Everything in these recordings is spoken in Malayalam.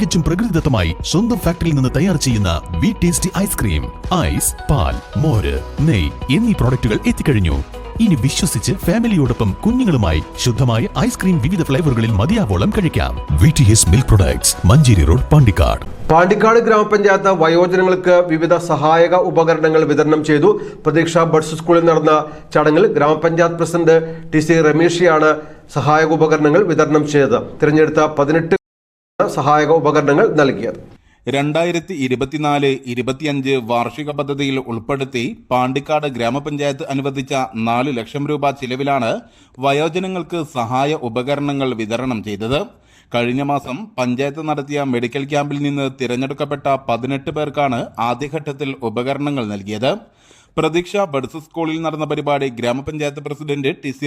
തികച്ചും പ്രകൃതിദത്തമായി സ്വന്തം ഫാക്ടറിയിൽ നിന്ന് തയ്യാർ ചെയ്യുന്ന വി ടേസ്റ്റി ഐസ്ക്രീം ഐസ് പാൽ മോര് നെയ് എന്നീ പ്രോഡക്റ്റുകൾ എത്തിക്കഴിഞ്ഞു. ഇനി വിശ്വസിച്ച് ഫാമിലിയോടൊപ്പം കുഞ്ഞുങ്ങളുമായി ശുദ്ധമായ ഐസ്ക്രീം വിവിധ ഫ്ലേവറുകളിൽ മതിയാവോളം കഴിക്കാം. V T S milk products Manjeri road Pandikkad. Pandikkad ഗ്രാമപഞ്ചായത്ത് വയോജനങ്ങൾക്ക് വിവിധ സഹായക ഉപകരണങ്ങൾ വിതരണം ചെയ്തു. പ്രതീക്ഷ ബഡ്സ് സ്കൂളിൽ നടന്ന ചടങ്ങിൽ ഗ്രാമപഞ്ചായത്ത് പ്രസിഡന്റ് ടി സി രമേഷിയാണ് സഹായക ഉപകരണങ്ങൾ വിതരണം ചെയ്തത്. തിരഞ്ഞെടുത്ത പതിനെട്ട് സഹായക ഉപകരണങ്ങൾ നൽകിയത്. രണ്ടായിരത്തി ഇരുപത്തിനാല് ഇരുപത്തിയഞ്ച് വാർഷിക പദ്ധതിയിൽ ഉൾപ്പെടുത്തി പാണ്ടിക്കാട് ഗ്രാമപഞ്ചായത്ത് അനുവദിച്ച നാല് ലക്ഷം രൂപ ചിലവിലാണ് വയോജനങ്ങൾക്ക് സഹായ ഉപകരണങ്ങൾ വിതരണം ചെയ്തത്. കഴിഞ്ഞ മാസം പഞ്ചായത്ത് നടത്തിയ മെഡിക്കൽ ക്യാമ്പിൽ നിന്ന് തിരഞ്ഞെടുക്കപ്പെട്ട പതിനെട്ട് പേർക്കാണ് ആദ്യഘട്ടത്തിൽ ഉപകരണങ്ങൾ നൽകിയത്. പ്രതീക്ഷ ബഡ്സ് സ്കൂളിൽ നടന്ന പരിപാടി ഗ്രാമപഞ്ചായത്ത് പ്രസിഡന്റ് ടി സി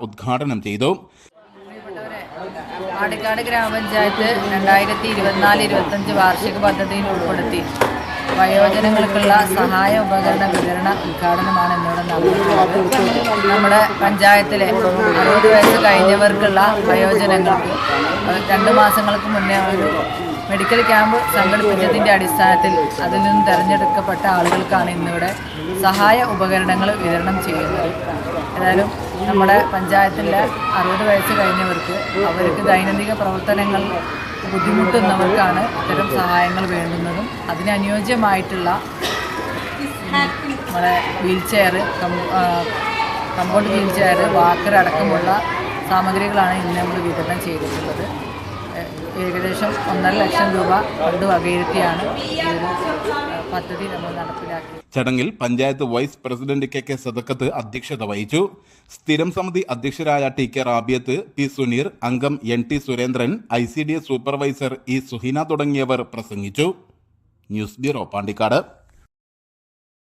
ഉദ്ഘാടനം ചെയ്തു. പാണ്ടിക്കാട് ഗ്രാമപഞ്ചായത്ത് രണ്ടായിരത്തി ഇരുപത്തിനാല് ഇരുപത്തഞ്ച് വാർഷിക പദ്ധതിയിൽ ഉൾപ്പെടുത്തി. വയോജനങ്ങൾക്കുള്ള സഹായ ഉപകരണ വിതരണ ഉദ്ഘാടനമാണ് എന്നോട് നടന്നിട്ടുള്ളത്. നമ്മുടെ പഞ്ചായത്തിലെ അറുപത് വയസ്സ് കഴിഞ്ഞവർക്കുള്ള വയോജനങ്ങൾക്ക് രണ്ടു രണ്ട് മാസങ്ങൾക്ക് മുന്നേ ഒരു മെഡിക്കൽ ക്യാമ്പ് സംഘടിപ്പിച്ചതിന്റെ അടിസ്ഥാനത്തിൽ അതിൽ നിന്ന് തിരഞ്ഞെടുക്കപ്പെട്ട ആളുകൾക്കാണ് ഇന്നിവിടെ സഹായ ഉപകരണങ്ങൾ വിതരണം ചെയ്യുന്നത്. ഏതായാലും നമ്മുടെ പഞ്ചായത്തിലെ അറുപത് വയസ്സ് കഴിഞ്ഞവർക്ക് അവർക്ക് ദൈനംദിന പ്രവർത്തനങ്ങൾ ബുദ്ധിമുട്ടുന്നവർക്കാണ് ഇത്തരം സഹായങ്ങൾ വേണ്ടുന്നതും അതിനനുയോജ്യമായിട്ടുള്ള നമ്മുടെ wheel chair compound wheel chair walker അടക്കമുള്ള സാമഗ്രികളാണ് ഇന്ന് നമ്മൾ വിതരണം ചെയ്തിട്ടുള്ളത്. ഏകദേശം ഒന്നര ലക്ഷം രൂപ ഫണ്ട് വകയിരുത്തിയാണ് പദ്ധതി നമ്മൾ നടപ്പിലാക്കിയത്. ചടങ്ങിൽ panchayat vice president K K Sadakkath അധ്യക്ഷത വഹിച്ചു. സ്ഥിരം സമിതി അധ്യക്ഷരായ T K Rabiyath P Suneer അംഗം N T Surendran I C D S supervisor E Suhina തുടങ്ങിയവർ പ്രസംഗിച്ചു. News bureau Pandikkad.